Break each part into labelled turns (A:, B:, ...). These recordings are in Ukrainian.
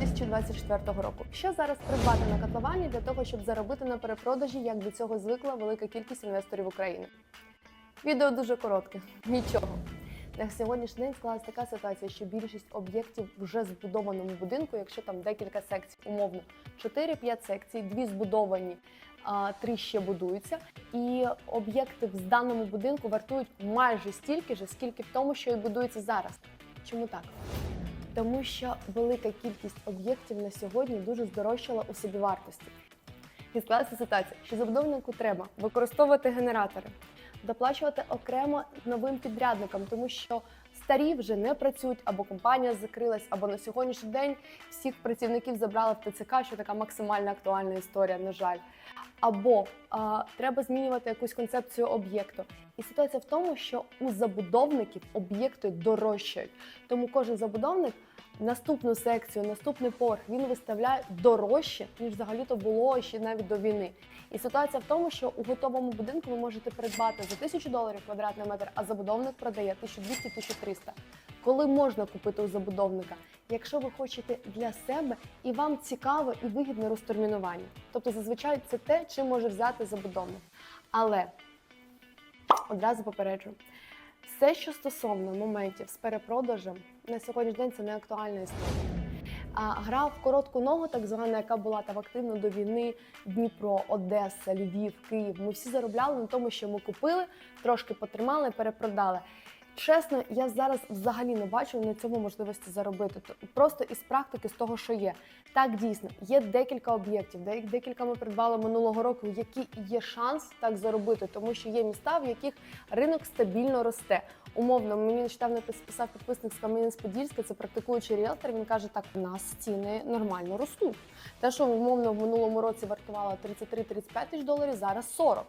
A: 2024 року. Що зараз придбати на котловані для того, щоб заробити на перепродажі, як до цього звикла велика кількість інвесторів України? Відео дуже коротке. Нічого. На сьогоднішній день склалася така ситуація, що більшість об'єктів вже збудованому будинку, якщо там декілька секцій, умовно 4-5 секцій, дві збудовані, три ще будуються. І об'єкти в даному будинку вартують майже стільки ж, скільки в тому, що і будується зараз. Чому так? Тому що велика кількість об'єктів на сьогодні дуже здорожчала у собівартості. І склалася ситуація, що забудовнику треба використовувати генератори, доплачувати окремо новим підрядникам, тому що старі вже не працюють, або компанія закрилась, або на сьогоднішній день всіх працівників забрали в ТЦК, що така максимально актуальна історія, на жаль. Або а, треба змінювати якусь концепцію об'єкту. І ситуація в тому, що у забудовників об'єкти дорожчають. Тому кожен забудовник наступну секцію, наступний поверх він виставляє дорожче, ніж взагалі-то було ще навіть до війни. І ситуація в тому, що у готовому будинку ви можете придбати за 1000 доларів квадратний метр, а забудовник продає 1200-1300. Коли можна купити у забудовника, якщо ви хочете для себе і вам цікаво і вигідне розтермінування. Тобто зазвичай це те, чим може взяти забудовник. Але одразу попереджу, все, що стосовно моментів з перепродажем, на сьогоднішній день це не актуальна історія. А гра в коротку ногу, так звана, яка була там активно до війни, Дніпро, Одеса, Львів, Київ. Ми всі заробляли на тому, що ми купили, трошки потримали, перепродали. Чесно, я зараз взагалі не бачу на цьому можливості заробити. То- Просто із практики, з того, що є. Так дійсно, є декілька об'єктів, де- декілька ми придбали минулого року, які є шанс так заробити, тому що є міста, в яких ринок стабільно росте. Умовно, мені нещодавно пис- писав підписник з Кам'янець-Подільська, це практикуючий ріелтор. Він каже, так у нас ціни нормально ростуть. Те, що умовно в минулому році вартувало 33-35 тисяч доларів, зараз 40.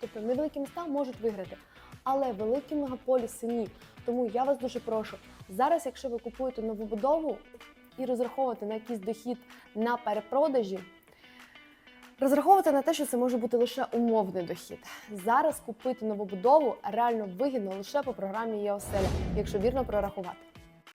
A: Тобто невеликі міста можуть виграти. Але великі мегаполіси ні. Тому я вас дуже прошу. Зараз, якщо ви купуєте нову будову і розраховувати на якийсь дохід на перепродажі, Розраховувати на те, що це може бути лише умовний дохід. Зараз купити нову будову реально вигідно лише по програмі ЄОСЕЛЯ, якщо вірно прорахувати.